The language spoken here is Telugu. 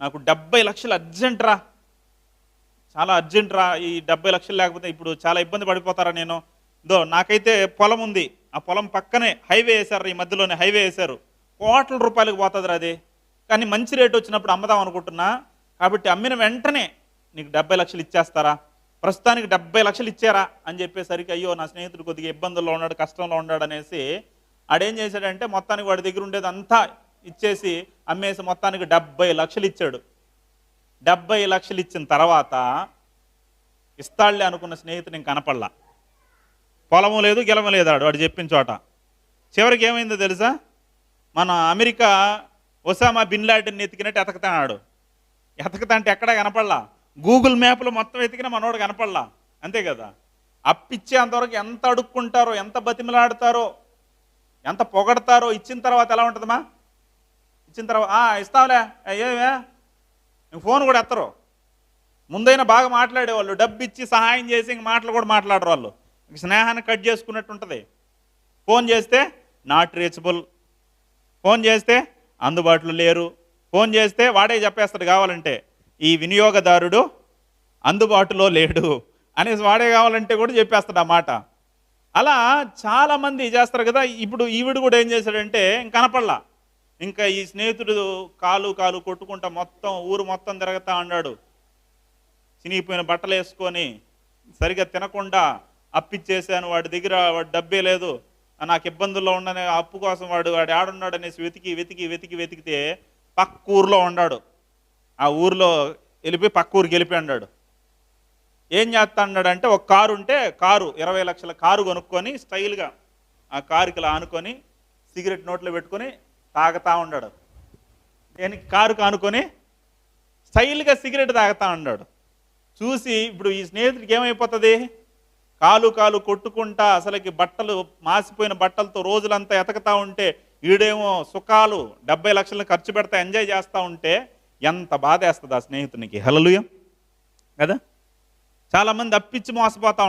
నాకు డెబ్బై లక్షలు అర్జెంట్ రా. చాలా అర్జెంట్ రా ఈ డెబ్బై లక్షలు లేకపోతే ఇప్పుడు చాలా ఇబ్బంది పడిపోతారా నేను. దో నాకైతే పొలం ఉంది. ఆ పొలం పక్కనే హైవే వేశారు ఈ మధ్యలోనే హైవే వేశారు. కోట్ల రూపాయలకు పోతుంది అది. కానీ మంచి రేట్ వచ్చినప్పుడు అమ్మదాం అనుకుంటున్నా. కాబట్టి అమ్మిన వెంటనే నీకు డెబ్బై లక్షలు ఇచ్చేస్తారా. ప్రస్తుతానికి డెబ్బై లక్షలు ఇచ్చారా. అని చెప్పేసరికి అయ్యో నా స్నేహితుడు కొద్దిగా ఇబ్బందుల్లో ఉన్నాడు కష్టంలో ఉన్నాడు అనేసి ఆడేం చేశాడంటే మొత్తానికి వాడి దగ్గర ఉండేది అంతా ఇచ్చేసి అమ్మేసి మొత్తానికి డెబ్బై లక్షలు ఇచ్చాడు. డెబ్బై లక్షలు ఇచ్చిన తర్వాత ఇస్తాళ్ళే అనుకున్న స్నేహితుడు ఇంక కనపడలా. పొలము లేదు గెలము లేదు ఆడు వాడు చెప్పిన చోట. చివరికి ఏమైందో తెలుసా? మన అమెరికా ఒసామా బిన్ లాడెన్ ఎతికినట్టు ఎతకతాడు. ఎతకతా అంటే ఎక్కడా కనపడలా? గూగుల్ మ్యాప్లో మొత్తం ఎతికినా మనోడు కనపడలా? అంతే కదా? అప్పిచ్చేంతవరకు ఎంత అడుక్కుంటారో ఎంత బతిమలాడతారో ఎంత పొగడతారో ఇచ్చిన తర్వాత ఎలా ఉంటుందమ్మా? ఇచ్చిన తర్వాత ఇస్తావులే. ఏమే ఫోన్ కూడా ఎత్తరు. ముందైనా బాగా మాట్లాడేవాళ్ళు. డబ్బు ఇచ్చి సహాయం చేసి ఇంక మాటలు కూడా మాట్లాడరు వాళ్ళు. స్నేహాన్ని కట్ చేసుకున్నట్టు ఉంటుంది. ఫోన్ చేస్తే నాట్ రీచబుల్. ఫోన్ చేస్తే అందుబాటులో లేరు. ఫోన్ చేస్తే వాడే చెప్పేస్తాడు కావాలంటే ఈ వినియోగదారుడు అందుబాటులో లేడు. అనేసి వాడే కావాలంటే కూడా చెప్పేస్తాడు ఆ మాట. అలా చాలామంది చేస్తారు కదా. ఇప్పుడు ఈవిడు కూడా ఏం చేశాడంటే ఇంక కనపడలా. ఇంకా ఈ స్నేహితుడు కాలు కాలు కొట్టుకుంటా మొత్తం ఊరు మొత్తం తిరగతా ఉన్నాడు చినిగిపోయిన బట్టలు వేసుకొని సరిగా తినకుండా అప్పిచ్చేసాను వాడి దగ్గర వాడి డబ్బే లేదు నాకు ఇబ్బందుల్లో ఉండనే అప్పు కోసం వాడు వాడు ఆడున్నాడు అనేసి వెతికి వెతికి వెతికి వెతికితే పక్క ఊర్లో ఉన్నాడు ఆ ఊర్లో వెళ్ళిపోయి పక్క ఊరికి వెళ్ళిపోయి అన్నాడు. ఏం చేస్తా అన్నాడంటే ఒక కారు ఉంటే కారు ఇరవై లక్షల కారు కొనుక్కొని స్టైల్గా ఆ కారుకి ఇలా ఆనుకొని సిగరెట్ నోట్లో పెట్టుకొని తాగుతా ఉన్నాడు దేనికి కారు కానుకొని స్టైల్గా సిగరెట్ తాగుతా ఉన్నాడు చూసి ఇప్పుడు ఈ స్నేహితుడికి ఏమైపోతుంది? కాలు కాలు కొట్టుకుంటా అసలుకి బట్టలు మాసిపోయిన బట్టలతో రోజులంతా ఎతకతా ఉంటే ఈడేమో సుఖాలు డెబ్బై లక్షలు ఖర్చు పెడతా ఎంజాయ్ చేస్తూ ఉంటే ఎంత బాధ వేస్తుంది ఆ స్నేహితునికి. హలలుయం కదా? చాలామంది అప్పిచ్చి మోసపోతా